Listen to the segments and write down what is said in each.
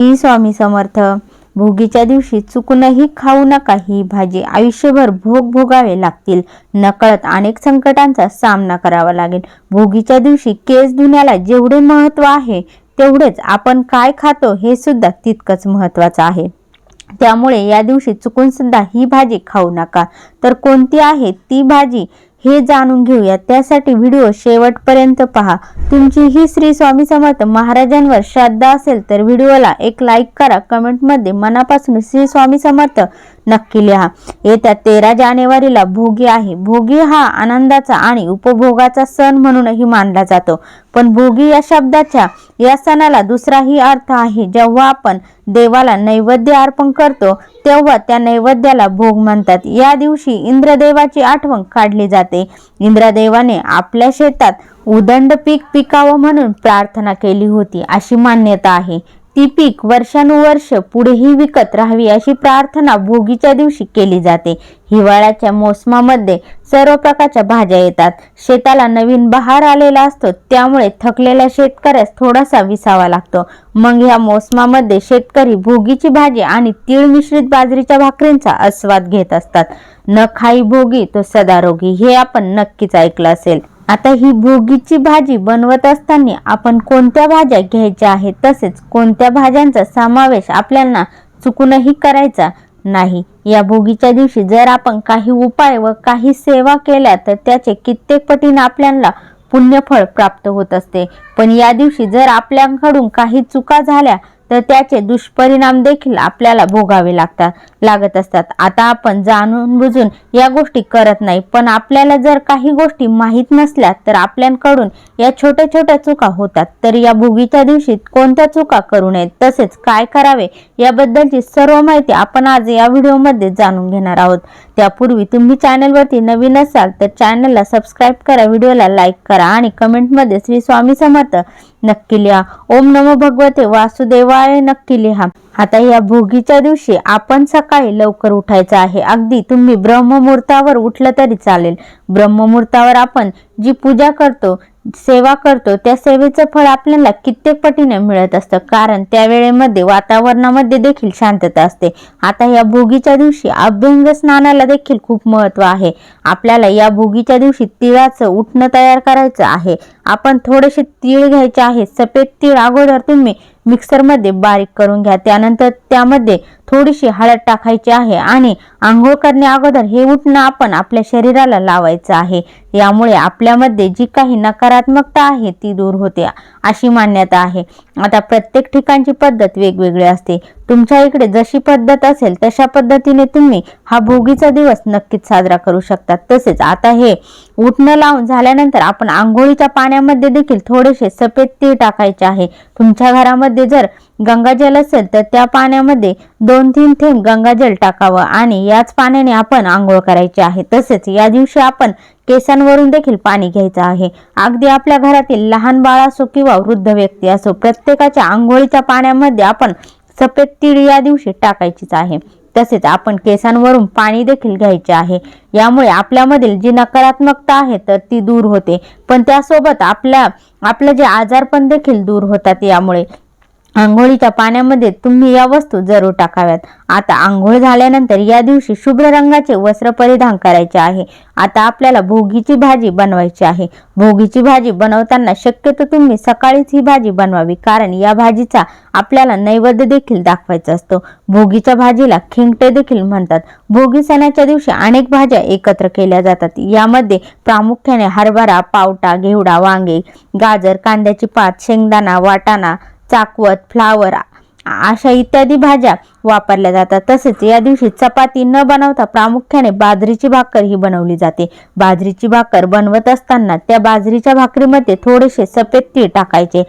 ही स्वामी समर्थ भोगीच्या दिवशी चुकूनही खाऊ नका ही भाजी आयुष्यभर भोग भोगावे लागतील. नकळत अनेक संकटांचा सामना करावा लागेल. भोगीच्या दिवशी केस धुण्याला जेवढे महत्त्व आहे तेवढेच आपण काय खातो हे सुद्धा तितकंच महत्वाचं आहे. त्यामुळे या दिवशी चुकून सुद्धा ही भाजी खाऊ नका. तर कोणती आहे ती भाजी? हे जाणून घेऊया. त्यासाठी व्हिडिओ शेवटपर्यंत पहा. तुमची ही श्री स्वामी समर्थ महाराजांवर श्रद्धा असेल तर व्हिडिओला एक लाईक करा. कमेंटमध्ये मनापासून श्री स्वामी समर्थ नक्की लिहा. येत्या तेरा जानेवारीला भोगी आहे. भोगी हा आनंदाचा आणि उपभोगाचा सण म्हणूनही मानला जातो. पण भोगी या शब्दाच्या या सणाला दुसराही अर्थ आहे. जेव्हा आपण देवाला नैवेद्य अर्पण करतो तेव्हा त्या नैवेद्याला भोग म्हणतात. या दिवशी इंद्रदेवाची आठवण काढली जाते. इंद्रदेवाने आपल्या शेतात उदंड पीक पिकावं म्हणून प्रार्थना केली होती अशी मान्यता आहे. ती पीक वर्षानुवर्ष पुढेही विकत राहावी अशी प्रार्थना भोगीच्या दिवशी केली जाते. हिवाळ्याच्या मोसमामध्ये सर्व प्रकारच्या भाज्या येतात. शेताला नवीन बहार आलेला असतो त्यामुळे थकलेल्या शेतकऱ्यास थोडासा विसावा लागतो. मग या मोसमामध्ये शेतकरी भोगीची भाजी आणि तीळ मिश्रित बाजरीच्या भाकरींचा आस्वाद घेत असतात. न खाई भोगी तो सदारोगी हे आपण नक्कीच ऐकलं असेल. आता ही भोगीची भाजी बनवत असताना आपण कोणत्या भाज्या घ्यायच्या आहेत? तसेच कोणत्या भाज्यांचा समावेश आपल्याला चुकूनही करायचा नाही? या भोगीच्या दिवशी जर आपण काही उपाय व काही सेवा केल्या तर त्याचे कित्येक पटीने आपल्याला पुण्यफळ प्राप्त होत असते. पण या दिवशी जर आपल्याकडून काही चुका झाल्या तर त्याचे दुष्परिणाम देखील आपल्याला भोगावे लागतात लागत असतात. आता आपण जाणून बुजून या गोष्टी करत नाही पण आपल्याला जर काही गोष्टी माहीत नसल्या तर आपल्याकडून या छोट्या छोट्या चुका होतात. तर या भोगीच्या दिवशी कोणत्या चुका करू नयेत तसेच काय करावे याबद्दलची सर्व माहिती आपण आज या व्हिडिओमध्ये जाणून घेणार आहोत. त्यापूर्वी तुम्ही चॅनलवरती नवीन असाल तर चॅनलला सबस्क्राईब करा व्हिडिओला लाईक करा आणि कमेंटमध्ये श्री स्वामी समर्थ नक्की लिहा. ओम नमो भगवते वासुदेवाय नक्की लिहा. आता या भोगीच्या दिवशी आपण सकाळी लवकर उठायचं आहे. अगदी तुम्ही ब्रह्ममुहूर्तावर उठलं तरी चालेल. ब्रह्ममुहूर्तावर आपण जी पूजा करतो सेवा करतो त्या सेवेचं फळ आपल्याला कित्येक पटीने मिळत असतं. कारण त्या वेळेमध्ये वातावरणामध्ये देखील शांतता असते. आता या भोगीच्या दिवशी अभ्यंग स्नानाला देखील खूप महत्त्व आहे. आपल्याला या भोगीच्या दिवशी तिळाचं उठणं तयार करायचं आहे. आपण थोडेसे तीळ घ्यायचे आहे. सफेद तीळ अगोदर तुम्ही मिक्सरमध्ये बारीक करून घ्या. त्यानंतर त्यामध्ये थोडीशी हळद टाकायची आहे आणि आंघोळ करण्या अगोदर हे उठणं आपण आपल्या शरीराला लावायचं आहे. यामुळे आपल्यामध्ये जी काही नकारात्मकता आहे ती दूर होते अशी मान्यता आहे. आता प्रत्येक ठिकाणची पद्धत वेगवेगळी असते. तुमच्या इकडे जशी पद्धत असेल तशा पद्धतीने तुम्ही हा भोगीचा दिवस नक्कीच साजरा करू शकता. तसेच आता हे उठणं लावून झाल्यानंतर आपण आंघोळीच्या पाण्यामध्ये देखील थोडेसे सफेद तीळ टाकायचे आहे. तुमच्या घरामध्ये जर गंगाजल असेल तर त्या पाण्यामध्ये दोन तीन थेंब गंगाजल टाकावं आणि याच पाण्याने आपण आंघोळ करायची आहे. तसेच या दिवशी आपण केसांवरून देखील पाणी घ्यायचं आहे. अगदी आपल्या घरातील लहान बाळ असो किंवा वृद्ध व्यक्ती असो प्रत्येकाच्या आंघोळीच्या पाण्यामध्ये आपण सफेद तीळ या दिवशी टाकायचीच आहे. तसेच आपण केसांवरून पाणी देखील घ्यायचे आहे. यामुळे आपल्यामधील जी नकारात्मकता आहे तर ती दूर होते. पण त्यासोबत आपल्या आपलं जे आजारपण देखील दूर होतात यामुळे. आंघोळीच्या पाण्यामध्ये तुम्ही या वस्तू जरूर टाकाव्यात. आता आंघोळ झाल्यानंतर या दिवशी शुभ्र रंगाचे वस्त्र परिधान करायचे आहे. आता आपल्याला भोगीची भाजी बनवायची आहे. भोगीची भाजी बनवताना शक्यतो तुम्ही सकाळीच ही भाजी बनवावी कारण या भाजीचा आपल्याला नैवेद्य देखील दाखवायचा असतो. भोगीच्या भाजीला खिंगटे देखील म्हणतात. भोगी सणाच्या दिवशी अनेक भाज्या एकत्र केल्या जातात. यामध्ये प्रामुख्याने हरभरा पावटा घेवडा वांगे गाजर कांद्याची पात शेंगदाणा वाटाणा चाकवत फ्लावर अशा इत्यादी भाज्या वापरल्या जातात. तसेच या दिवशी चपाती न बनवता प्रामुख्याने बाजरीची भाकर ही बनवली जाते. बाजरीची भाकर बनवत असताना त्या बाजरीच्या भाकरीमध्ये थोडेसे सफेद तीळ टाकायचे.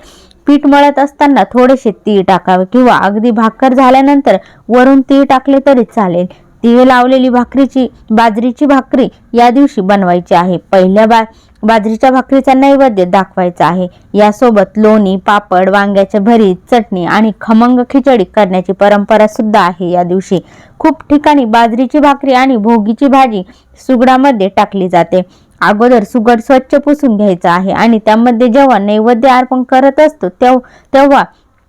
पीठ मळत असताना थोडेसे तीळ टाकावे किंवा अगदी भाकर झाल्यानंतर वरून तीळ टाकले तरी चालेल. तीळ लावलेली भाकरीची बाजरीची भाकरी या दिवशी बनवायची आहे. पहिल्या बा बाजरीच्या भाकरीचा नैवेद्य दाखवायचा आहे. यासोबत लोणी पापड वांग्याचे भरीत चटणी आणि खमंग खिचडी करण्याची परंपरा सुद्धा आहे या दिवशी. खूप ठिकाणी बाजरीची भाकरी आणि भोगीची भाजी सुगडामध्ये टाकली जाते. अगोदर सुगड स्वच्छ पुसून घ्यायचा आहे आणि त्यामध्ये जेव्हा नैवेद्य अर्पण करत असतो तेव्हा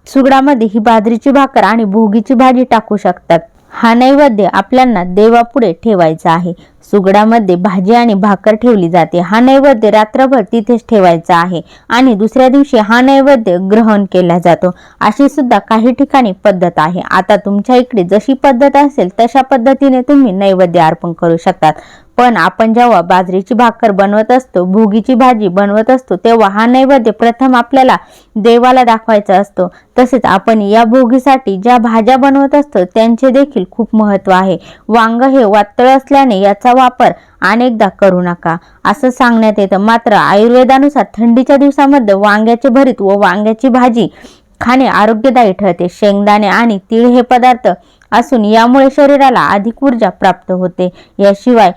सुगडामध्ये ही बाजरीची भाकर आणि भोगीची भाजी टाकू शकतात. हा नैवेद्य आपल्याला देवापुढे ठेवायचा आहे. सुगडामध्ये भाजी आणि भाकर ठेवली जाते. हा नैवेद्य रात्रभर तिथेच ठेवायचा आहे आणि दुसऱ्या दिवशी हा नैवेद्य ग्रहण केला जातो. अशी सुद्धा काही ठिकाणी पद्धत आहे. आता तुमच्या इकडे जशी पद्धत असेल तशा पद्धतीने तुम्ही नैवेद्य अर्पण करू शकतात. पण आपण जेव्हा बाजरीची भाकर बनवत असतो भोगीची भाजी बनवत असतो तेव्हा हा नैवेद्य प्रथम आपल्याला देवाला दाखवायचा असतो. तसेच आपण या भोगीसाठी ज्या भाज्या बनवत असतो त्यांचे देखील खूप महत्त्व आहे. वांग हे वातळ असल्याने याचा वापर अनेकदा करू नका. असं सांगण्यात येतं. मात्र आयुर्वेदानुसार थंडीच्या दिवसामध्ये वांग्याचे भरीत व वांग्याची भाजी खाणे आरोग्यदायी ठरते. शेंगदाणे आणि तीळ हे पदार्थ असून यामुळे शरीराला अधिक ऊर्जा प्राप्त होते. याशिवाय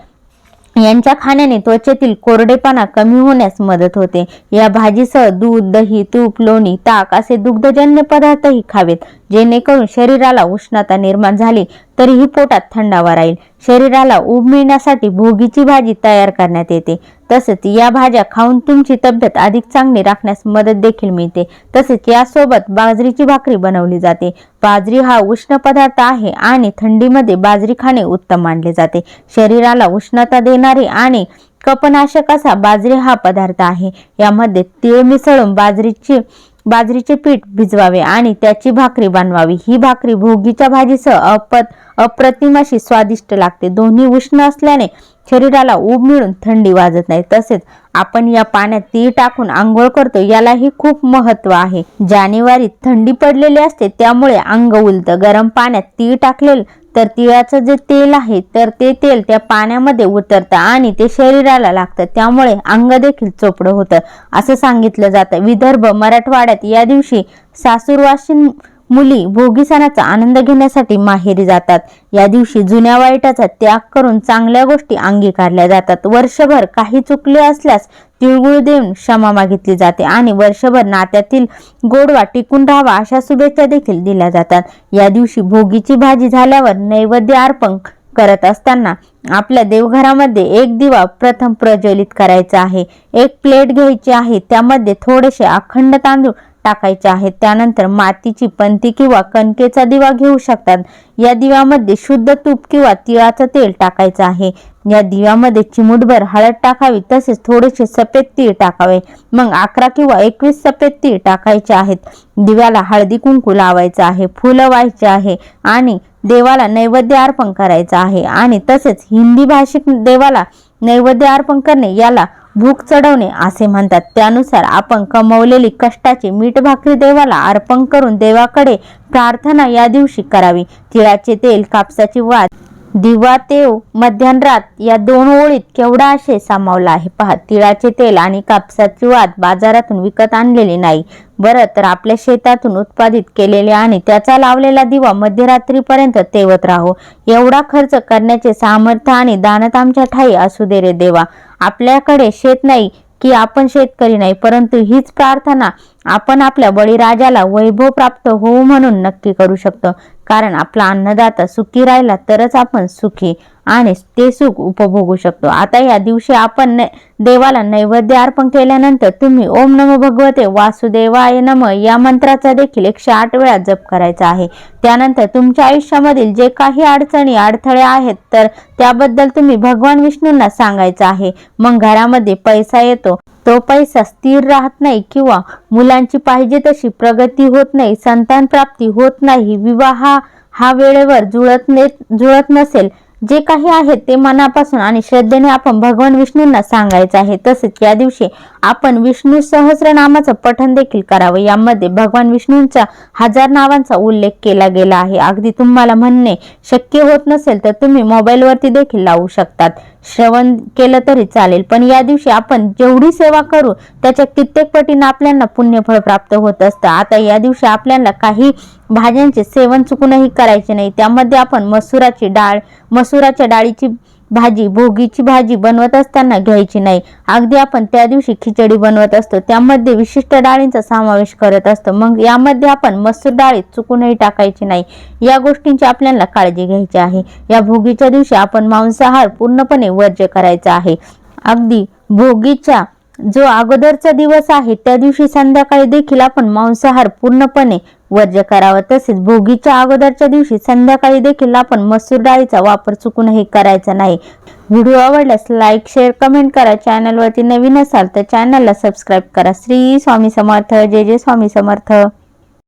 यांच्या खाण्याने त्वचेतील कोरडेपणा कमी होण्यास मदत होते. या भाजीसह दूध दही तूप लोणी ताक असे दुग्धजन्य पदार्थही खावेत जेणेकरून शरीराला उष्णता निर्माण झाली. तरीही पोटात थंडावा राहील. शरीराला ऊब मिळण्यासाठी भोगीची भाजी तयार करण्यात येते. तसेच या भाज्या खाऊन तुमची तब्येत अधिक चांगली राखण्यास मदत देखील मिळते. तसेच यासोबत बाजरीची भाकरी बनवली जाते. बाजरी हा उष्ण पदार्थ आहे आणि थंडीमध्ये बाजरी खाणे उत्तम मानले जाते. शरीराला उष्णता देणारी आणि कपनाशक असा बाजरी हा पदार्थ आहे. यामध्ये तीळ मिसळून बाजरीची बाजरीचे पीठ भिजवावे आणि त्याची भाकरी बनवावी. ही भाकरी भोगीच्या भाजीसह अपत अप्रतिम अशी स्वादिष्ट लागते. दोन्ही उष्ण असल्याने शरीराला ऊब मिळून थंडी वाजत नाही. तसेच आपण या पाण्यात तीळ टाकून आंघोळ करतो. यालाही खूप महत्त्व आहे. जानेवारीत थंडी पडलेली असते त्यामुळे अंग उलतं. गरम पाण्यात तीळ टाकलेलं तर तिळाचं जे तेल आहे तर ते तेल त्या पाण्यामध्ये उतरतं आणि ते शरीराला लागतं. त्यामुळे अंग देखील चोपडं होतं. असं सांगितलं जातं. विदर्भ मराठवाड्यात या दिवशी सासूरवाशी मुली भोगी सणाचा आनंद घेण्यासाठी माहेरी जातात. या दिवशी जुन्या वाईटाचा त्याग करून चांगल्या गोष्टी अंगीकारल्या जातात. वर्षभर काही चुकले असल्यास तिळगुळ देऊन क्षमा मागितली जाते आणि वर्षभर नात्यातील गोडवा टिकून राहावा अशा शुभेच्छा देखील दिल्या जातात. या दिवशी भोगीची भाजी झाल्यावर नैवेद्य अर्पण करत असताना आपल्या देवघरामध्ये एक दिवा प्रथम प्रज्वलित करायचा आहे. एक प्लेट घ्यायची आहे. त्यामध्ये थोडेसे अखंड तांदूळ टाकायचे आहेत. त्यानंतर मातीची पंती किंवा कणकेचा दिवा घेऊ शकतात. या दिव्यामध्ये शुद्ध तूप किंवा तिळाचं तेल टाकायचं आहे. या दिव्यामध्ये चिमूटभर हळद टाकावी तसेच थोडेसे सफेद तीळ टाकावे. मग अकरा किंवा एकवीस सफेद तीळ टाकायचे आहेत. दिव्याला हळदी कुंकू लावायचं आहे फुलं व्हायचे आहे आणि देवाला नैवेद्य अर्पण करायचं आहे. आणि तसेच हिंदी भाषिक देवाला नैवेद्य अर्पण करणे याला भूक चढवणे असे म्हणतात. त्यानुसार आपण कमवलेली कष्टाची मीठ भाकरी देवाला अर्पण करून देवाकडे प्रार्थना या दिवशी करावी. तिळाचे तेल कापसाची वाद दिवा तेव मध्यानरात या दोन ओळीत केवढा आशय सामावला आहे? पहा तिळाचे तेल आणि कापसाची वाद बाजारातून विकत आणलेली नाही. बरं तर आपल्या शेतातून उत्पादित केलेले आणि त्याचा लावलेला दिवा मध्यरात्रीपर्यंत तेवत राहो. एवढा खर्च करण्याचे सामर्थ्य आणि दानत आमच्या ठाई असू दे रे देवा. आपल्याकडे शेत नाही की आपण शेतकरी नाही परंतु हीच प्रार्थना आपण आपल्या बळीराजाला वैभव प्राप्त होऊ म्हणून नक्की करू शकतो. कारण आपला अन्नदाता सुखी राहिला तरच आपण सुखी आणि ते सुख उपभोगू शकतो. आता या दिवशी आपण देवाला नैवेद्य अर्पण केल्यानंतर तुम्ही ओम नम भगवते वासुदेवाय नम या मंत्राचा देखील एकशे आठ वेळा जप करायचा आहे. त्यानंतर तुमच्या आयुष्यामधील जे काही अडचणी अडथळे आहेत तर त्याबद्दल तुम्ही भगवान विष्णूंना सांगायचं आहे. मग घरामध्ये पैसा येतो तो पैसा स्थिर राहत नाही किंवा मुलांची पाहिजे तशी प्रगती होत नाही संतान प्राप्ती होत नाही विवाह हा वेळेवर जुळत ने जुळत नसेल जे काही आहे ते मनापासून आणि श्रद्धेने आपण भगवान विष्णूंना सांगायचं आहे. तसेच या दिवशी आपण विष्णू सहस्र नामाचं पठण देखील करावं. यामध्ये भगवान विष्णूंच्या हजार नावांचा उल्लेख केला गेला आहे. अगदी तुम्हाला म्हणणे शक्य होत नसेल तर तुम्ही मोबाईलवरती देखील लावू शकतात. श्रवण केलं तरी चालेल. पण या दिवशी आपण जेवढी सेवा करू त्याच्या कित्येक पटीनं आपल्याला पुण्यफळ प्राप्त होत असतं. आता या दिवशी आपल्याला काही भाज्यांचे सेवन चुकूनही करायचे नाही. त्यामध्ये आपण मसुराची डाळ मसुराच्या डाळीची भाजी भोगीची भाजी बनवत असताना घ्यायची नाही. अगदी आपण त्या दिवशी खिचडी बनवत असतो. त्यामध्ये विशिष्ट डाळींचा समावेश करत असतो. मग यामध्ये आपण मसूर डाळीत चुकूनही टाकायची नाही. या गोष्टींची आपल्याला काळजी घ्यायची आहे. या भोगीच्या दिवशी आपण मांसाहार पूर्णपणे वर्ज्य करायचा आहे. अगदी भोगीच्या जो अगोदरचा दिवस आहे त्या दिवशी संध्याकाळी देखील आपण मांसाहार पूर्णपणे वर्ज्य करावं तसेच भोगीच्या अगोदरच्या दिवशी संध्याकाळी देखील आपण मसूर डाळीचा वापर चुकूनही करायचा नाही. व्हिडिओ आवडल्यास लाईक शेअर कमेंट करा. चॅनलवरती नवीन असाल तर चॅनलला सबस्क्राईब करा. श्री स्वामी समर्थ. जय जय स्वामी समर्थ.